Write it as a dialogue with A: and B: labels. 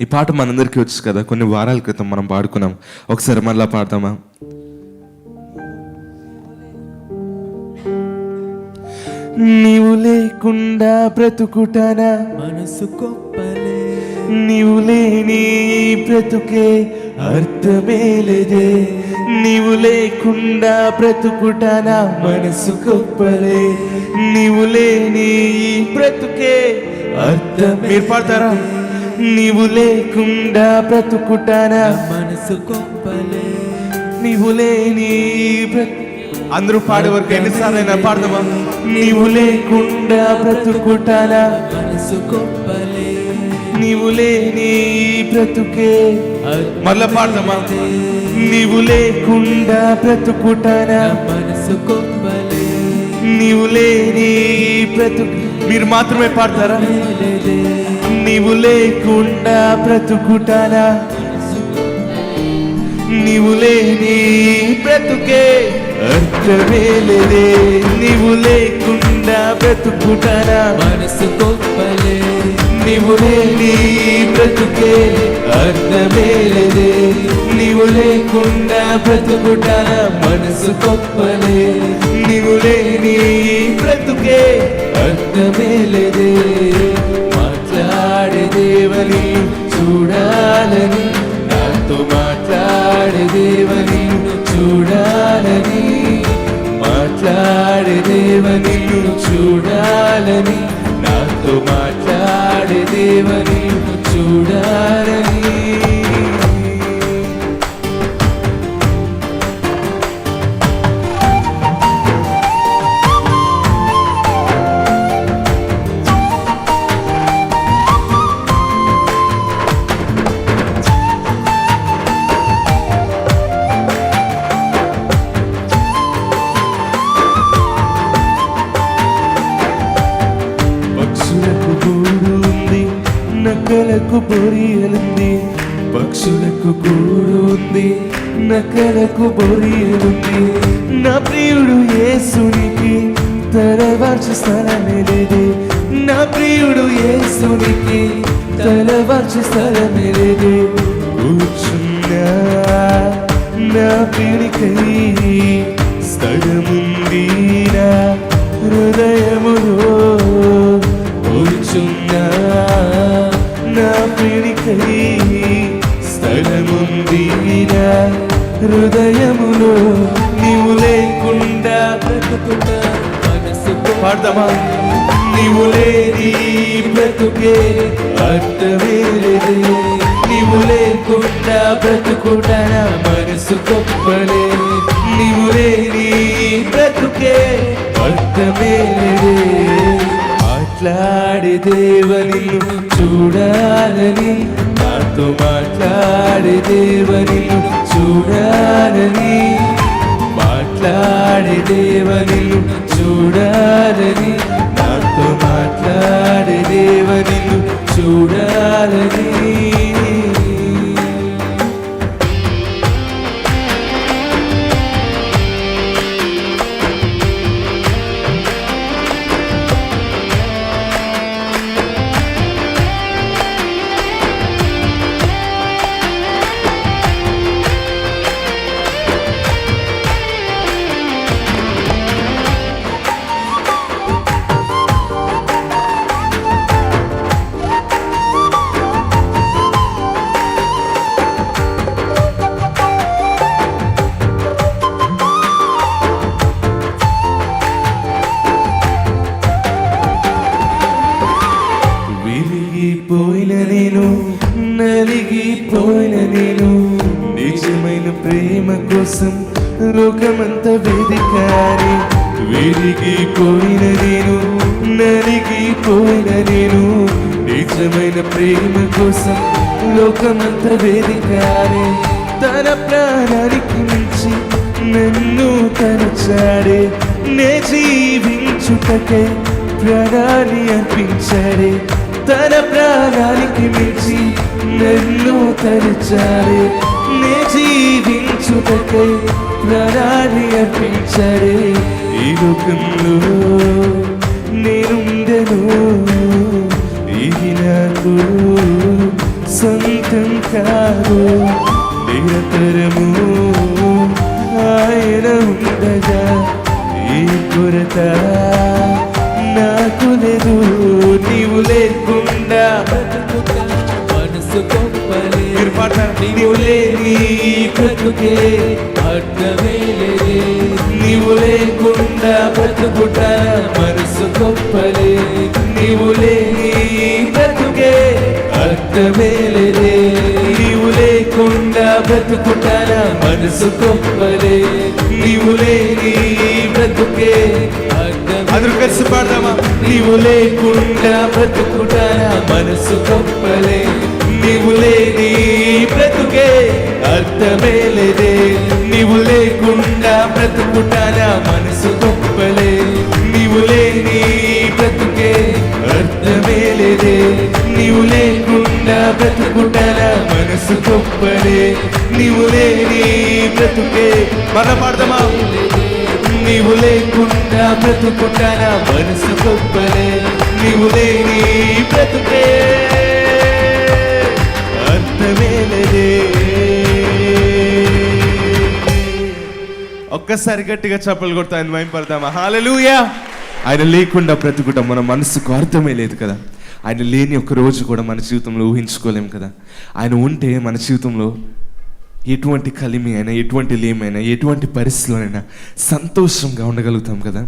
A: ఈ పాట మనందరికీ వచ్చు కదా. కొన్ని వారాల క్రితం మనం పాడుకున్నాం. ఒకసారి మళ్ళా పాడతామా నీవు లేకుండా బ్రతుకుటానా
B: మనసు కొప్పలే.
A: నీవు లేని బ్రతుకే అర్థమే లేదే నీవు లేకుండా బ్రతుకుటానా మనసు గొప్పలే నీవు లేని బ్రతుకే అర్థం మీరు పాడతారా? నీవు లేకుండా బ్రతుకుటానా.
B: మనసు కొప్పలే
A: నీవు లేని అందరూ పాడే వరకు ఎన్నిసార్లు అయినా పాడదామా? నీవు లేకుండా బ్రతుకుటానా.
B: మనసు కొప్పలే
A: నీవు లేని బ్రతుకే. మళ్ళా పాడదామా? నీవు లేకుండా బ్రతుకుటానా.
B: మనసు కొప్పలే
A: నీవు లేని బ్రతుకు. మీరు మాత్రమే పాడతారా? నీవు లేకుండా బ్రతుకుటానా నీవు లేని బ్రతుకే అర్థమే లేదే నీవు లేకుండా బ్రతుకుటానా
B: మనసు కొప్పలే
A: నీవు లేని బ్రతుకే అర్థమే లేదే నీవు లేకుండా బ్రతుకుటాన మనసు గొప్పలే నీవు లేని బ్రతుకే అర్థమే లేదే మాట్లాడే దేవని చూడాలని మాట్లాడే దేవని చూడాలని నాతో మాట్లాడే దేవని నక్కలకు బొరియలుంది పక్షులకు కూడుంది నకలకు నక్కలకు బొరియలుంది. నా ప్రియుడు యేసునికి తలవార్చు స్థలమే లేదే. నా ప్రియుడు యేసునికి తలవార్చు స్థలమే లేదే. కూర్చున్నా నా ప్రియునికై స్థలముంది నా హృదయములో. కూర్చున్నా
B: మనసు
A: పాడదామా? నీవు లేని బ్రతుకే అర్థమే లేదే నీవు లేకుండా బ్రతుకుట నా మనసు గొప్పలే నీవు లేని బ్రతుకే అర్థమే లేదే మాట్లాడే దేవని చూడాలని నాతో మాట్లాడే దేవని చూడాలని మాట్లాడే దేవని చూడాలి పోయిన నేను. నిజమైన ప్రేమ కోసం లోకమంతా వేదికారి. విరిగిపోయిన నేను నలిగిపోయిన నేను. నిజమైన ప్రేమ కోసం లోకమంతా వేదికారే. తన ప్రాణానికి మించి నన్ను తనచాడే నే జీవించుటకే ప్రాణాన్ని అర్పించాడే. తన ప్రాణానికి మించి నన్ను తరచాడే నే జీవించుటకై ప్రాణాన్ని అర్పించాడే ఈ లోకంలో నేనుండను ఇది నాకు సొంతం కాదు. నిరంతరము ఆయన ఉండగా ఈ కొరత నాకు లేదు. నీవు పాడతారు నీవు లేని ఈ బ్రతుకే
B: అర్థమే లేదే.
A: నీవు లేకుండా బ్రతుకుట మనసు గొప్పలే. నీవు లేని బ్రతుకే అర్థమే లేదే. నీవు లేకుండా బ్రతుకుట నా మనసు గొప్పలే. నీవు లేని బ్రతుకే అందరూ కలిసి పాడదామా? నీవు లేకుండా బ్రతుకుట నా మనసు గొప్పలే. నీవు లేని బ్రతుకే అర్థమే లేదే. నీవు లేకుండా బ్రతుకుట మనసు గొప్పలే నీవు లేని బ్రతుకే అర్థమే లేదే. నీవు లేకుండా బ్రతుకుట మనసు గొప్పలే నీవు లేని బ్రతుకే మన పాడదామా నీవు లేకుండా బ్రతుకుట మనసు గొప్పలే నీవు లేని బ్రతుకే ఒక్కసారి గట్టిగా చప్పలు కొడతా ఆయన భయపడతామా? హాలూయా ఆయన లేకుండా బ్రతుకుట మన మనసుకు అర్థమే లేదు కదా. ఆయన లేని ఒక రోజు కూడా మన జీవితంలో ఊహించుకోలేం కదా. ఆయన ఉంటే మన జీవితంలో ఎటువంటి కలిమి అయినా ఎటువంటి లేమైనా ఎటువంటి పరిస్థితిలోనైనా సంతోషంగా ఉండగలుగుతాం కదా.